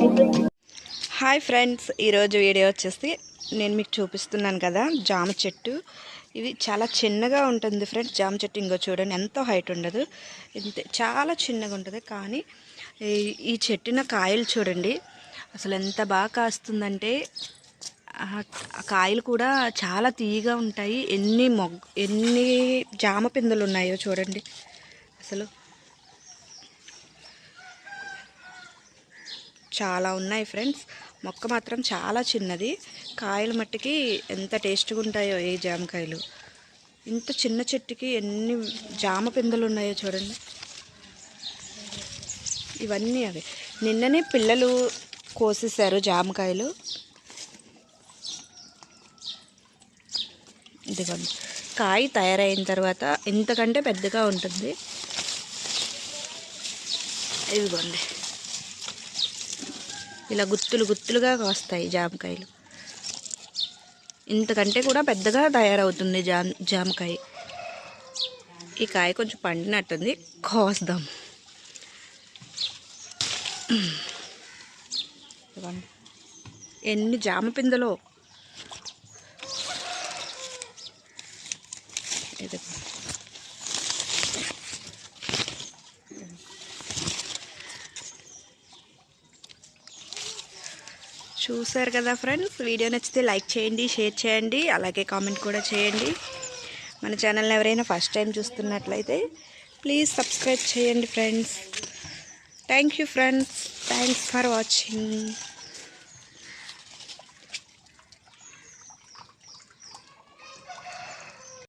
Hi friends ఈరోజు video వచ్చేసి నేను మీకు చూపిస్తున్నాను కదా జామ చెట్టు. ఇది చాలా చిన్నగా ఉంటుంది ఫ్రెండ్స్ జామ చెట్టు ఇంకో చూడండి ఎంతో హైట్ ఉండదు. ఇంతే చాలా చిన్నగా ఉంటుంది కానీ ఈ- ఈ చెట్టున కాయలు చూడండి అసలు ఎంత బాగా కాస్తుందంటే ఆ కాయలు కూడా చాలా తీయగా ఉంటాయి. ఎన్ని మొగ్ ఎన్ని జామ పిందెలు ఉన్నాయో చూడండి అసలు. చాలా ఉన్నాయి ఫ్రెండ్స్. మొక్క మాత్రం చాలా చిన్నది. కాయలు మట్టికి ఎంత టేస్ట్గా ఉంటాయో ఈ జామకాయలు. ఇంత చిన్న చెట్టుకి ఎన్ని జామ పిందెలు ఉన్నాయో చూడండి. ఇవన్నీ అవి. నిన్ననే పిల్లలు కోసేసారు జామకాయలు. ఇదిగోండి. కాయ తయారైన తర్వాత ఇంతకంటే పెద్దగా ఉంటుంది. ఇదిగోండి. ఇలా గుత్తులు గుత్తులుగా కాస్తాయి జామకాయలు. ఇంతకంటే కూడా పెద్దగా తయారవుతుంది జామ్ జామకాయ. ఈ కాయ కొంచెం పండినట్టుంది. కోస్తాం. ఎన్ని జామ పిందలో? ఇది చూసారు కదా ఫ్రెండ్స్? వీడియో నచ్చితే లైక్ చేయండి షేర్ చేయండి అలాగే కామెంట్ కూడా చేయండి. మన ఛానల్ని ఎవరైనా ఫస్ట్ టైం చూస్తున్నట్లయితే ప్లీజ్ సబ్స్క్రైబ్ చేయండి friends. Thank you friends. Thanks for watching.